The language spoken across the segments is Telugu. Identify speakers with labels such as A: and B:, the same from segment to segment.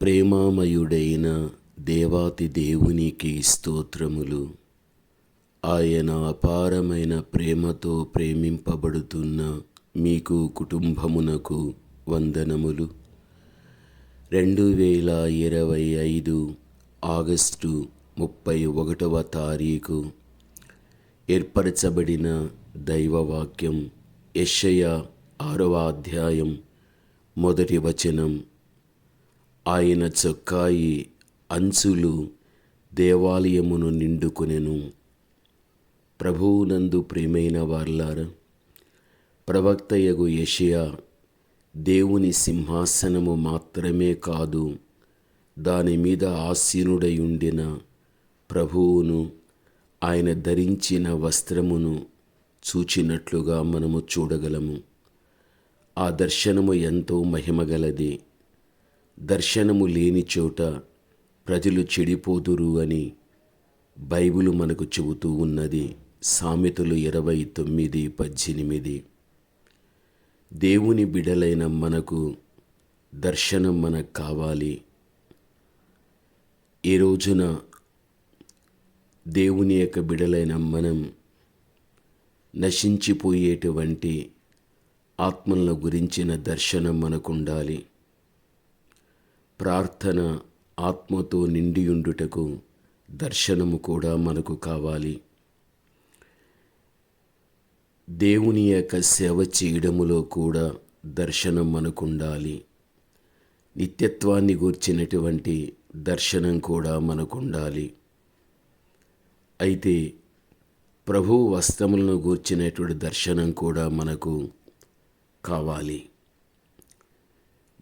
A: ప్రేమామయుడైన దేవాతి దేవునికి స్తోత్రములు. ఆయన అపారమైన ప్రేమతో ప్రేమింపబడుతున్న మీకు కుటుంబమునకు వందనములు. రెండు వేల ఇరవై ఐదు ఆగస్టు ముప్పై ఒకటవ తారీఖు ఏర్పరచబడిన దైవవాక్యం యశయ ఆరవ అధ్యాయం మొదటి వచనం. ఆయన చొక్కాయి అంచులు దేవాలయమును నిండుకొనెను. ప్రభువునందు ప్రేమైన వార్లార ప్రవక్తయగు యషియా దేవుని సింహాసనము మాత్రమే కాదు దాని మీద ఆసీనుడై ఉండిన ప్రభువును ఆయన ధరించిన వస్త్రమును చూచినట్లుగా మనము చూడగలము. ఆ దర్శనము ఎంతో మహిమగలది. దర్శనము లేని చోట ప్రజలు చెడిపోదురు అని బైబిలు మనకు చెబుతూ ఉన్నది. సామెతలు ఇరవై తొమ్మిది పద్దెనిమిది. దేవుని బిడలైన మనకు దర్శనం మనకు కావాలి. ఈ రోజున దేవుని యొక్క బిడలైన మనం నశించిపోయేటువంటి ఆత్మల గురించిన దర్శనం మనకు ఉండాలి ప్రార్థన ఆత్మతో నిండియుండుటకు దర్శనము కూడా మనకు కావాలి. దేవుని యొక్క సేవ చేయడములో కూడా దర్శనం మనకు ఉండాలి నిత్యత్వాన్ని గూర్చినటువంటి దర్శనం కూడా మనకు ఉండాలి అయితే ప్రభు వస్త్రములను గూర్చినటువంటి దర్శనం కూడా మనకు కావాలి.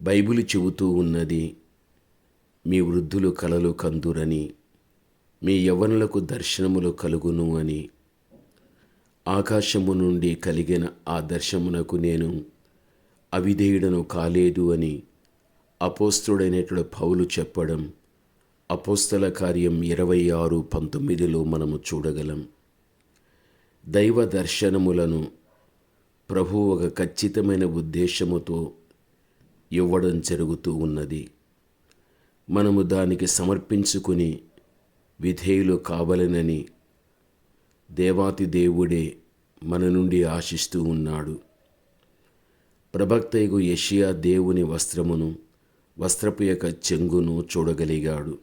A: బైబిల్ చెబుతూ ఉన్నది మీ వృద్ధులు కలలు కందురని మీ యవ్వనులకు దర్శనములు కలుగును అని. ఆకాశము నుండి కలిగిన ఆ దర్శమునకు నేను అవిధేయుడను కాలేదు అని అపోస్తుడైనటువంటి పౌలు చెప్పడం అపోస్తల కార్యం ఇరవై ఆరు పంతొమ్మిదిలో మనము చూడగలం. దైవ దర్శనములను ప్రభు ఒక ఖచ్చితమైన ఉద్దేశముతో ఇవ్వడం జరుగుతూ ఉన్నది. మనము దానికి సమర్పించుకుని విధేయులు కావలనని దేవాతి దేవుడే మన నుండి ఆశిస్తూ ఉన్నాడు. ప్రభక్తయగు యషియా దేవుని వస్త్రమును వస్త్రపు యొక్క చెంగును చూడగలిగాడు.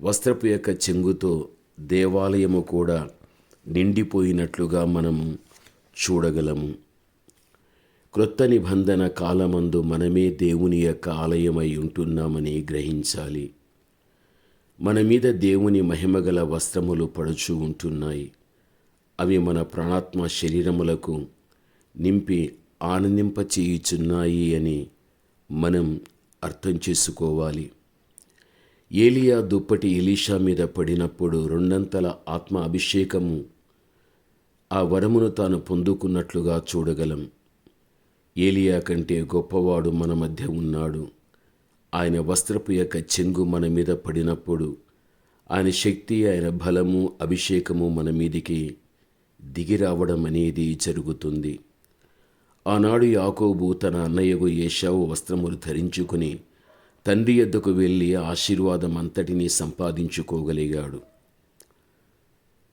A: వస్త్రపు యొక్క చెంగుతో దేవాలయము కూడా నిండిపోయినట్లుగా మనము చూడగలము. క్రొత్త నిబంధన కాలమందు మనమే దేవుని యొక్క ఆలయమై ఉంటున్నామని గ్రహించాలి. మన మీద దేవుని మహిమగల వస్త్రములు పడుచు ఉంటున్నాయి. అవి మన ప్రాణాత్మ శరీరములకు నింపి ఆనందింపచేయుచున్నాయి అని మనం అర్థం చేసుకోవాలి. ఏలియా దుప్పటి ఇలీషా మీద పడినప్పుడు రెండంతల ఆత్మ అభిషేకము ఆ వరమును తాను పొందుకున్నట్లుగా చూడగలం. ఏలియా కంటే గొప్పవాడు మన మధ్య ఉన్నాడు. ఆయన వస్త్రపు యొక్క చెంగు మన మీద పడినప్పుడు ఆయన శక్తి ఆయన బలము అభిషేకము మన మీదికి దిగిరావడం అనేది జరుగుతుంది. ఆనాడు యాకోబు తన అన్నయ్యకు ఏషావు వస్త్రములు ధరించుకుని తండ్రి ఎద్దకు వెళ్ళి ఆశీర్వాదం అంతటినీ సంపాదించుకోగలిగాడు.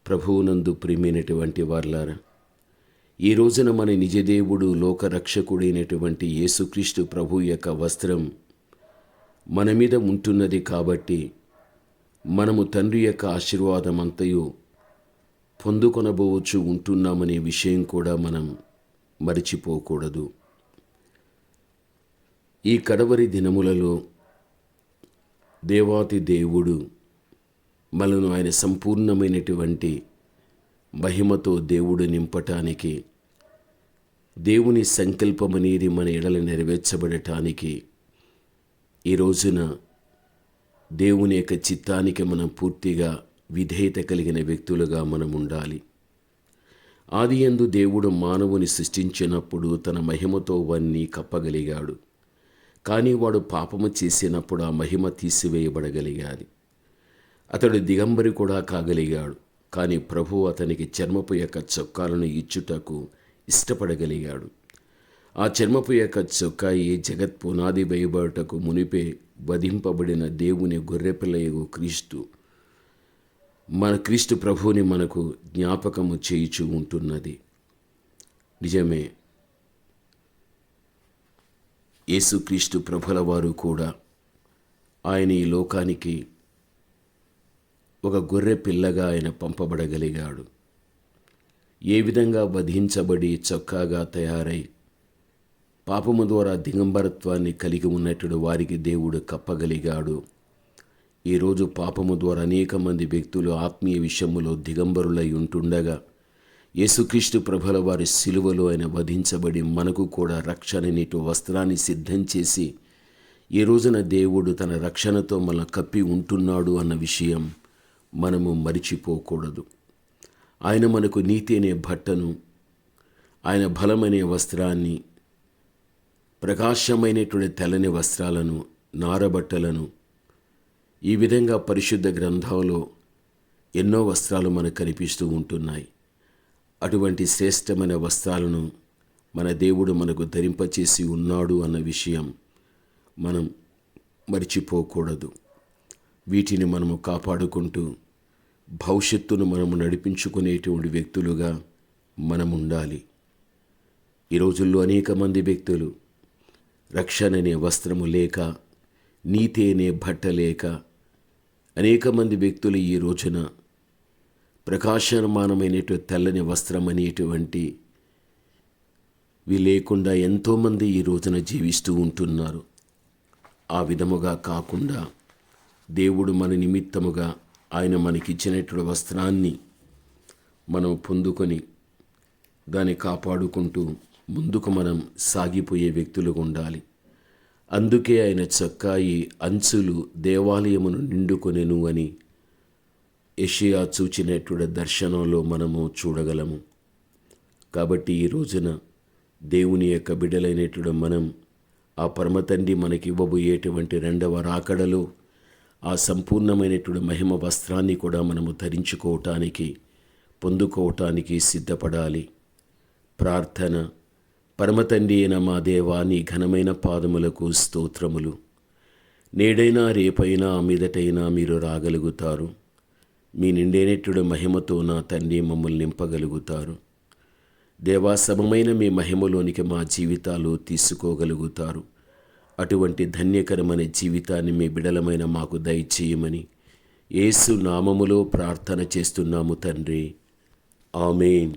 A: ప్రభువునందు ప్రియమైనటువంటి వార్లారా ఈ రోజున మన నిజదేవుడు లోకరక్షకుడైనటువంటి యేసుక్రీస్తు ప్రభు యొక్క వస్త్రం మన మీద ఉంటున్నది కాబట్టి మనము తండ్రి యొక్క ఆశీర్వాదమంతయు పొందుకొనబోవచ్చు ఉంటున్నామనే విషయం కూడా మనం మరిచిపోకూడదు. ఈ కడవరి దినములలో దేవాతి దేవుడు మనను ఆయన సంపూర్ణమైనటువంటి మహిమతో దేవుడు నింపటానికి దేవుని సంకల్పం అనేది మన ఎడల నెరవేర్చబడటానికి ఈ రోజున దేవుని యొక్క చిత్తానికి మనం పూర్తిగా విధేయత కలిగిన వ్యక్తులుగా మనం ఉండాలి. ఆది యందు దేవుడు మానవుని సృష్టించినప్పుడు తన మహిమతో వాన్ని కప్పగలిగాడు. కానీ వాడు పాపము చేసినప్పుడు ఆ మహిమ తీసివేయబడగలిగాది. అతడు దిగంబరి కూడా కాగలిగాడు. కానీ ప్రభు అతనికి చర్మపు యొక్క చొక్కాలను ఇచ్చుటకు ఇష్టపడగలిగాడు. ఆ చర్మపు యొక్క చొక్కా ఈ జగత్ పునాది వేయబడటకు మునిపే వధింపబడిన దేవుని గొర్రెపిల్లయగు క్రీస్తు. మన క్రీస్తు ప్రభువుని మనకు జ్ఞాపకము చేయుచు ఉంటున్నది. నిజమే. యేసుక్రీస్తు ప్రభుల వారు కూడా ఆయన ఈ లోకానికి ఒక గొర్రె పిల్లగా ఆయన పంపబడగలిగాడు. ఏ విధంగా వధించబడి చొక్కాగా తయారై పాపము ద్వారా దిగంబరత్వాన్ని కలిగి ఉన్నట్టు వారికి దేవుడు కప్పగలిగాడు. ఈరోజు పాపము ద్వారా అనేక మంది వ్యక్తులు ఆత్మీయ విషయములో దిగంబరులై ఉంటుండగా యేసుక్రీస్తు ప్రభల వారి సిలువలో ఆయన వధించబడి మనకు కూడా రక్షణ వస్త్రాన్ని సిద్ధం చేసి ఈ రోజున దేవుడు తన రక్షణతో మన కప్పి ఉంటున్నాడు అన్న విషయం మనము మరిచిపోకూడదు. ఆయన మనకు నీతి అనే బట్టను ఆయన బలమనే వస్త్రాన్ని ప్రకాశమైనటువంటి తెల్లని వస్త్రాలను నారబట్టలను ఈ విధంగా పరిశుద్ధ గ్రంథంలో ఎన్నో వస్త్రాలు మనకు కనిపిస్తూ ఉంటున్నాయి. అటువంటి శ్రేష్టమైన వస్త్రాలను మన దేవుడు మనకు ధరింపచేసి ఉన్నాడు అన్న విషయం మనం మరిచిపోకూడదు. వీటిని మనము కాపాడుకుంటూ భవిష్యత్తును మనము నడిపించుకునేటువంటి వ్యక్తులుగా మనం ఉండాలి ఈ రోజుల్లో అనేక మంది వ్యక్తులు రక్షణ అనే వస్త్రము లేక నీతి అనే బట్ట లేక అనేక మంది వ్యక్తులు ఈ రోజున ప్రకాశమానమైనటువంటి తెల్లని వస్త్రం అనేటువంటి వి లేకుండా ఎంతోమంది ఈ రోజున జీవిస్తూ ఉంటున్నారు. ఆ విధముగా కాకుండా దేవుడు మన నిమిత్తముగా ఆయన మనకిచ్చినటువంటి వస్త్రాన్ని మనం పొందుకొని దాన్ని కాపాడుకుంటూ ముందుకు మనం సాగిపోయే వ్యక్తులుగా ఉండాలి. అందుకే ఆయన చొక్కాయి అంచులు దేవాలయమును నిండుకొనెను అని యషియా చూచినటువంటి దర్శనంలో మనము చూడగలము. కాబట్టి ఈ రోజున దేవుని యొక్క బిడ్డలైనటువంటి మనం ఆ పరమతండ్రి మనకి ఇవ్వబోయేటువంటి రెండవ రాకడలో ఆ సంపూర్ణమైనటువంటి మహిమ వస్త్రాన్ని కూడా మనము ధరించుకోవటానికి పొందుకోవటానికి సిద్ధపడాలి. ప్రార్థన. పరమతండ్రి అయిన మా దేవా నీ ఘనమైన పాదములకు స్తోత్రములు. నేడైనా రేపైనా మీదటైనా మీరు రాగలుగుతారు. మీ నిండేనట్టుడు మహిమతో నా తండ్రి మమ్మల్ని నింపగలుగుతారు. దేవా సమమైన మీ మహిమలోనికి మా జీవితాలు తీసుకోగలుగుతారు. అటువంటి ధన్యకరమైన జీవితాన్ని మీ బిడలమైన మాకు దయచేయమని ఏసు నామములో ప్రార్థన చేస్తున్నాము తండ్రి. ఆమెన్.